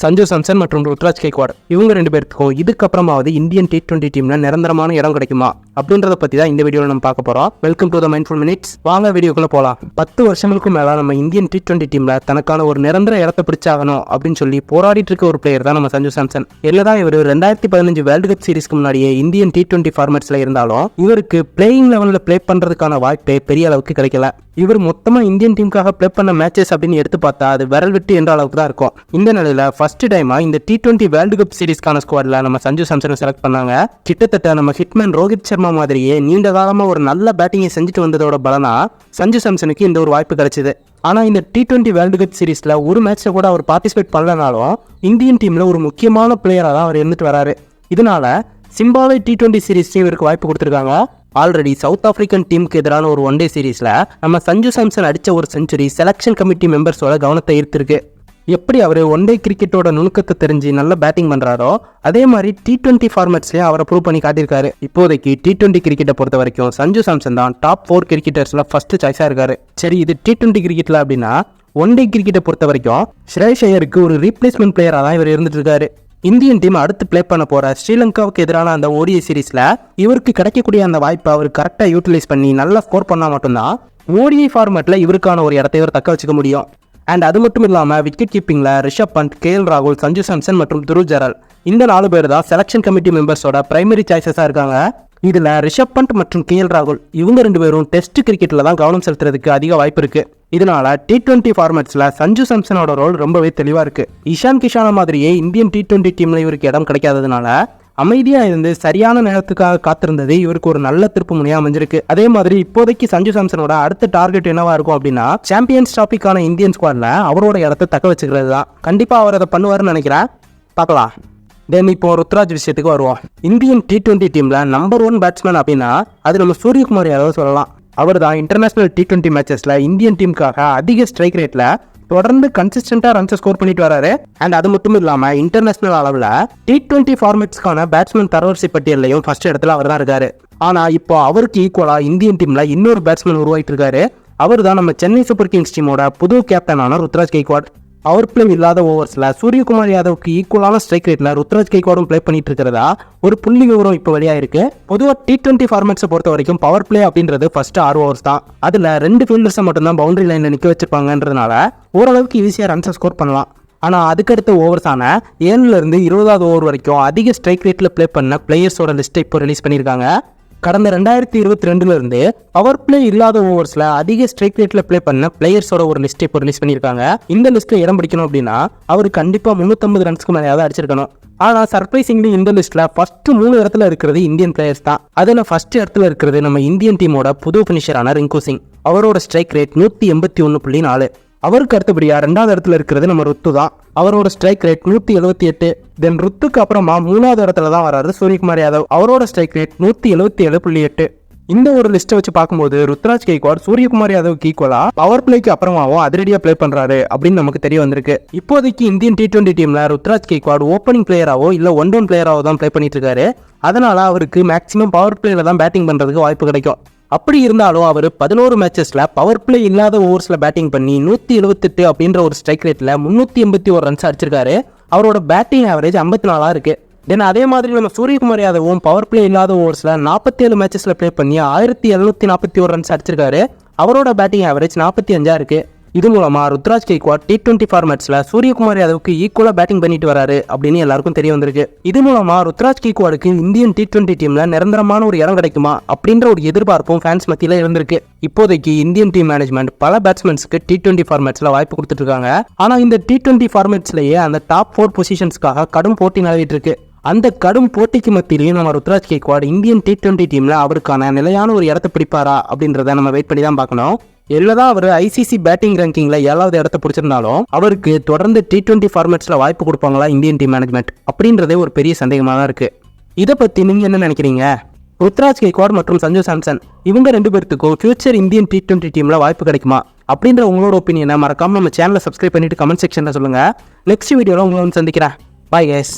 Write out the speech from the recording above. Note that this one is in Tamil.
சஞ்சு சம்சன் மற்றும் ருத்ராஜ் கேக்வாட். இவங்க ரெண்டு பேருக்கும் இதுக்கப்புறமாவது இந்தியன் டி டுவெண்ட்டி டீம்ல நிரந்தரமான இடம் கிடைக்குமா? அப்படின்றத பத்தி தான் இந்த வீடியோவில் நம்ம பார்க்க போறோம். Welcome to the mindful minutes வாங்க வீடியோக்குள்ள போலாம். பத்து வருஷங்களுக்கு மேல நம்ம இந்தியன் டி டுவெண்ட்டி டீம்ல தனக்கான ஒரு நிரந்தர இடத்தை பிடிச்சாகணும் அப்படின்னு சொல்லி போராடிட்டு இருக்க ஒரு பிளேயர் தான் நம்ம சஞ்சு சாம்சன். என்னதான் இவர் ரெண்டாயிரத்தி பதினஞ்சு வேர்ல்டு கப் சீரிஸ்க்கு முன்னாடியே இந்தியன் டி டுவெண்ட்டி ஃபார்மேட்ஸ்ல இருந்தாலும் இவருக்கு பிளேயிங் லெவலில் ப்ளே பண்றதுக்கான வாய்ப்பே பெரிய அளவுக்கு கிடைக்கல. இவர் மொத்தமாக இந்தியன் டீமுக்காக ப்ளே பண்ண மேட்சஸ் அப்படின்னு எடுத்து பார்த்தா அது விரல் விட்டு என்ற அளவுக்கு தான் இருக்கும். இந்த நிலையில் ஃபர்ஸ்ட் டைமாக இந்த டி டுவெண்ட்டி வேர்ல்டு கப் சீரிஸ்க்கான ஸ்குவாடில் நம்ம சஞ்சு சாம்சனை செலக்ட் பண்ணாங்க. கிட்டத்தட்ட நம்ம ஹிட்மேன் ரோஹித் சர்மா மாதிரியே நீண்ட காலமாக ஒரு நல்ல பேட்டிங்கை செஞ்சுட்டு வந்ததோட பலனா சஞ்சு சாம்சனுக்கு இந்த ஒரு வாய்ப்பு கிடைச்சிது. ஆனால் இந்த டி டுவெண்ட்டி வேர்ல்டு கப் சீரீஸில் ஒரு மேட்ச்சை கூட அவர் பார்ட்டிசிபேட் பண்ணலனாலும் இந்தியன் டீமில் ஒரு முக்கியமான பிளேயராக தான் அவர் இருந்துட்டு வராரு. இதனால சிம்பாவே டி டுவெண்ட்டி சீரீஸ்லையும் இவருக்கு வாய்ப்பு கொடுத்துருக்காங்க. ஆல்ரெடி சவுத் ஆப்பிரிக்கன் டீமுக்கு எதிரான ஒரு ஒன் டே சீரீஸில் நம்ம சஞ்சு சாம்சன் அடித்த ஒரு செஞ்சுரி செலெக்ஷன் கமிட்டி மெம்பர்ஸோட கவனத்தை ஈர்த்திருக்கு. எப்படி அவர் ஒன் டே கிரிக்கெட்டோட நுணுக்கத்தை தெரிஞ்சு நல்ல பேட்டிங் பண்ணுறாரோ அதே மாதிரி டி டுவெண்ட்டி ஃபார்மேட்ஸ்லேயே அவரை ப்ரூவ் பண்ணி காட்டியிருக்காரு. இப்போதைக்கு டி டுவெண்ட்டி கிரிக்கெட்டை பொறுத்த வரைக்கும் சஞ்சு சாம்சன் தான் டாப் ஃபோர் கிரிக்கெட்டர்ஸில் ஃபஸ்ட்டு சாய்ஸாக இருக்காரு. சரி இது டி டுவெண்ட்டி கிரிக்கெட்டில் அப்படின்னா ஒன் டே கிரிக்கெட்டை பொறுத்த வரைக்கும் ஸ்ரேஷ் ஐயருக்கு ஒரு ரீப்ளேஸ்மெண்ட் பிளேயராக தான் இவர் இருந்துட்டு இருக்காரு. இந்தியன் டீம் அடுத்து ப்ளே பண்ண போகிற ஸ்ரீலங்காவுக்கு எதிரான அந்த ஓடிஐ சீரீஸில் இவருக்கு கிடைக்கக்கூடிய அந்த வாய்ப்பை அவர் கரெக்டாக யூட்டிலைஸ் பண்ணி நல்லா ஸ்கோர் பண்ணால் மட்டும்தான் ஓடிஐ ஃபார்மேட்டில் இவருக்கான ஒரு இடத்தை இவர் தக்க வச்சுக்க முடியும். அண்ட் அது மட்டும் இல்லாமல் விக்கெட் கீப்பிங்கில் ரிஷப் பண்ட் கேஎல் ராகுல் சஞ்சு சாம்சன் மற்றும் துரு ஜெரல் இந்த நாலு பேர் தான் செலெக்ஷன் கமிட்டி மெம்பர்ஸோட பிரைமரி சாய்ஸஸாக இருக்காங்க. இதில் ரிஷப் பண்ட் மற்றும் கேஎல் ராகுல் இவங்க ரெண்டு பேரும் டெஸ்ட் கிரிக்கெட்டில் தான் கவனம் செலுத்துறதுக்கு அதிக வாய்ப்பு இருக்கு. இதனால டி டுவெண்ட்டி ஃபார்மேட்ஸில் சஞ்சு சாம்சனோட ரோல் ரொம்பவே தெளிவாக இருக்கு. இஷான் கிஷான மாதிரியே இந்தியன் டி டுவெண்ட்டி டீமில் இவருக்கு இடம் கிடைக்காததுனால அமைதியாக இருந்து சரியான நேரத்துக்காக காத்திருந்தது இவருக்கு ஒரு நல்ல திருப்பு முனையாக அமைஞ்சிருக்கு. அதே மாதிரி இப்போதைக்கு சஞ்சு சாம்சனோட அடுத்த டார்கெட் என்னவா இருக்கும் அப்படின்னா சாம்பியன்ஸ் டாபிக்கான இந்தியன் ஸ்குவாட்ல அவரோட இடத்த தக்க வச்சுக்கிறது தான். கண்டிப்பாக அவர் அதை பண்ணுவாருன்னு நினைக்கிறேன். பார்க்கலாம். தென் இப்போ ருத்ராஜ் விஷயத்துக்கு வருவோம். இந்தியன் டி டுவெண்ட்டி டீமில் நம்பர் ஒன் பேட்ஸ்மேன் அப்படின்னா அது நம்ம சூரியகுமார் யாதவ் சொல்லலாம். அவர் தான் இன்டர்நேஷனல் டி டுவெண்ட்டி மேட்சஸில் இந்தியன் டீமுக்காக அதிக ஸ்ட்ரைக் ரேட்டில் தொடர்ந்து கன்சிஸ்டண்டாக ரன்ஸ் ஸ்கோர் பண்ணிட்டு வராரு. அண்ட் அது மட்டும் இல்லாமல் இன்டர்நேஷனல் அளவில் டி டுவெண்ட்டி ஃபார்மேட்ஸ்க்கான பேட்ஸ்மேன் தரவரிசை பட்டியலையும் ஃபர்ஸ்ட் இடத்துல அவர் தான் இருக்காரு. ஆனால் இப்போ அவருக்கு ஈக்குவலாக இந்தியன் டீமில் இன்னொரு பேட்ஸ்மேன் உருவாயிட்டு இருக்காரு. அவர் தான் நம்ம சென்னை சூப்பர் கிங்ஸ் டீமோட புது கேப்டனான ருத்ராஜ் கெய்க்வாட். அவர் பிளே இல்லாத ஓவர்ஸில் சூரியகுமார் யாதவுக்கு ஈக்குவலான ஸ்ட்ரைக் ரேட்டில் ருத்ராஜ் கைக்வாடும் ப்ளே பண்ணிட்டு இருக்கிறதா ஒரு புள்ளி விவரம் இப்போ வெளியாயிருக்கு. பொதுவாக டி டுவெண்ட்டி ஃபார்மேட்ஸை பொறுத்த வரைக்கும் பவர் பிளே அப்படின்றது ஃபர்ஸ்ட் ஆறு ஓவர்ஸ் தான். அதில் ரெண்டு ஃபீல்டர்ஸை மட்டும்தான் பவுண்டரி லைனில் நிற்க வச்சிருப்பாங்கன்றதுனால ஓரளவுக்கு ஈஸியாக ரன்ஸை ஸ்கோர் பண்ணலாம். ஆனால் அதுக்கடுத்த ஓவர்ஸான ஏழுலேருந்து இருபதாவது ஓவர் வரைக்கும் அதிக ஸ்ட்ரைக் ரேட்டில் ப்ளே பண்ண பிளேயர்ஸோட லிஸ்ட்டை இப்போ ரிலீஸ் பண்ணியிருக்காங்க கடந்த ரெண்டாயிரத்தி இருபத்தி ரெண்டுலேருந்து பவர் பிளே இல்லாத ஓவர்ஸில் அதிக ஸ்ட்ரைக் ரேட்டில் ப்ளே பண்ண பிளேயர்ஸோட ஒரு லிஸ்ட் இப்போ ரிலீஸ் பண்ணியிருக்காங்க. இந்த லிஸ்ட்டில் இடம் பிடிக்கணும் அப்படின்னா அவர் கண்டிப்பாக முந்நூற்றம்பது ரன்ஸ்க்கு மேலேயாவது அடிச்சிருக்கணும். ஆனால் சர்ப்ரைசிங்லி இந்த லிஸ்ட்டில் ஃபஸ்ட்டு மூணு இடத்துல இருக்கிறது இந்தியன் பிளேயர்ஸ் தான். அதில் ஃபஸ்ட் இடத்துல இருக்கிறது நம்ம இந்தியன் டீமோட புது ஃபினிஷரான ரிங்கு சிங் அவரோட ஸ்ட்ரைக் ரேட் நூற்றி எண்பத்தி ஒன்று புள்ளி நாலு. அவருக்கு அடுத்தபடியா ரெண்டாவது இடத்துல இருக்கிறது நம்ம ருத்து தான். அவரோட ஸ்ட்ரைக் ரேட் நூத்தி எழுபத்தி எட்டு தென் ருத்துக்கு அப்புறமா மூணாவது இடத்துல தான் வராரு சூரியகுமார் யாதவ். அவரோட ஸ்ட்ரைக் ரேட் நூத்தி எழுபத்தி ஏழு புள்ளி எட்டு. இந்த ஒரு லிஸ்ட்டை வச்சு பார்க்கும்போது ருத்ராஜ் கெய்க்வாட் சூரியகுமார் யாதவுக்கு ஈக்குவலா பவர் பிளேக்கு அப்புறமாவும் அதிரடியா ப்ளே பண்றாரு அப்படின்னு நமக்கு தெரிய வந்திருக்கு. இப்போதைக்கு இந்தியன் டி டுவெண்ட்டி டீம்ல ருத்ராஜ் கெய்க்வாட் ஓப்பனிங் பிளேயராவோ இல்ல ஒன் டவுன் பிளேயராவோ தான் ப்ளே பண்ணிட்டு இருக்காரு. அதனால அவருக்கு மேக்ஸிமம் பவர் பிளேல தான் பேட்டிங் பண்றதுக்கு வாய்ப்பு கிடைக்கும். அப்படி இருந்தாலும் அவர் பதினோரு மேட்சஸில் பவர் பிளே இல்லாத ஓவர்ஸில் பேட்டிங் பண்ணி நூற்றி எழுபத்தெட்டு அப்படின்ற ஒரு ஸ்ட்ரைக் ரேட்டில் முந்நூற்றி எண்பத்தி ஒரு ரன்ஸ் அடிச்சிருக்காரு. அவரோட பேட்டிங் ஆவரேஜ் ஐம்பத்தி நாலாக இருக்குது தென் அதே மாதிரி நம்ம சூரியகுமார் யாதவும் பவர் பிளே இல்லாத ஓவர்ஸில் நாற்பத்தி ஏழு ப்ளே பண்ணி ஆயிரத்தி எழுநூற்றி நாற்பத்தி ஒரு ரன்ஸ் அடிச்சிருக்காரு. அவரோட பேட்டிங் ஆவரேஜ் நாற்பத்தி அஞ்சாக இருக்குது இது மூலமாக ருத்ராஜ் கேக்வாட் டி டுவெண்ட்டி ஃபார்மேட்ஸில் சூரியகுமார் யாதவுக்கு ஈக்குவலாக பேட்டிங் பண்ணிட்டு வராரு அப்படின்னு எல்லாருக்கும் தெரிய வந்திருக்கு. இது மூலமாக ருத்ராஜ் கேக்வாடுக்கு இந்தியன் டி டுவெண்ட்டி டீமில் நிரந்தரமான ஒரு இடம் கிடைக்குமா அப்படின்ற ஒரு எதிர்பார்ப்பும் ஃபேன்ஸ் மத்தியில இருந்திருக்கு. இப்போதைக்கு இந்தியன் டீம் மேனேஜ்மெண்ட் பல பேட்ஸ்மேன்ஸ்க்கு டி டுவெண்ட்டி ஃபார்மேட்ஸில் வாய்ப்பு கொடுத்துட்டு இருக்காங்க. ஆனால் இந்த டி டுவெண்ட்டி ஃபார்மேட்ஸ்லேயே அந்த டாப் ஃபோர் பொசிஷன்ஸ்க்காக கடும் போட்டி நிலவிட்டு இருக்கு. அந்த கடும் போட்டிக்கு மத்தியிலையும் நம்ம Ruturaj Gaikwad Indian T twenty டீமில் அவருக்கான நிலையான ஒரு இடத்த பிடிப்பாரா அப்படின்றத நம்ம வெயிட் பண்ணி தான் பார்க்கணும். என்னதான் அவர் ஐசிசி பேட்டிங் ரேங்கிங்ல ஏழாவது இடத்த பிடிச்சிருந்தாலும் அவருக்கு தொடர்ந்து டி டுவெண்ட்டி ஃபார்மேட்ஸில் வாய்ப்பு கொடுப்பாங்களா இந்தியன் டீம் மேனேஜ்மெண்ட் அப்படின்றதே ஒரு பெரிய சந்தேகமாக தான் இருக்கு. இதை பற்றி நீங்கள் என்ன நினைக்கிறீங்க? ருத்ராஜ் கேக்வாட் மற்றும் சஞ்சு சாம்சன் இவங்க ரெண்டு பேர்த்துக்கும் ஃபியூச்சர் இந்தியன் டி டுவெண்ட்டி டீமில் வாய்ப்பு கிடைக்குமா? அப்படின்ற உங்களோட ஒப்பீனியனை மறக்காமல் நம்ம சேனலை சப்ஸ்கிரைப் பண்ணிட்டு கமெண்ட் செக்ஷனில் சொல்லுங்கள் நெக்ஸ்ட் வீடியோவில் உங்களை வந்து சந்திக்கிறேன். பாய் கேஸ்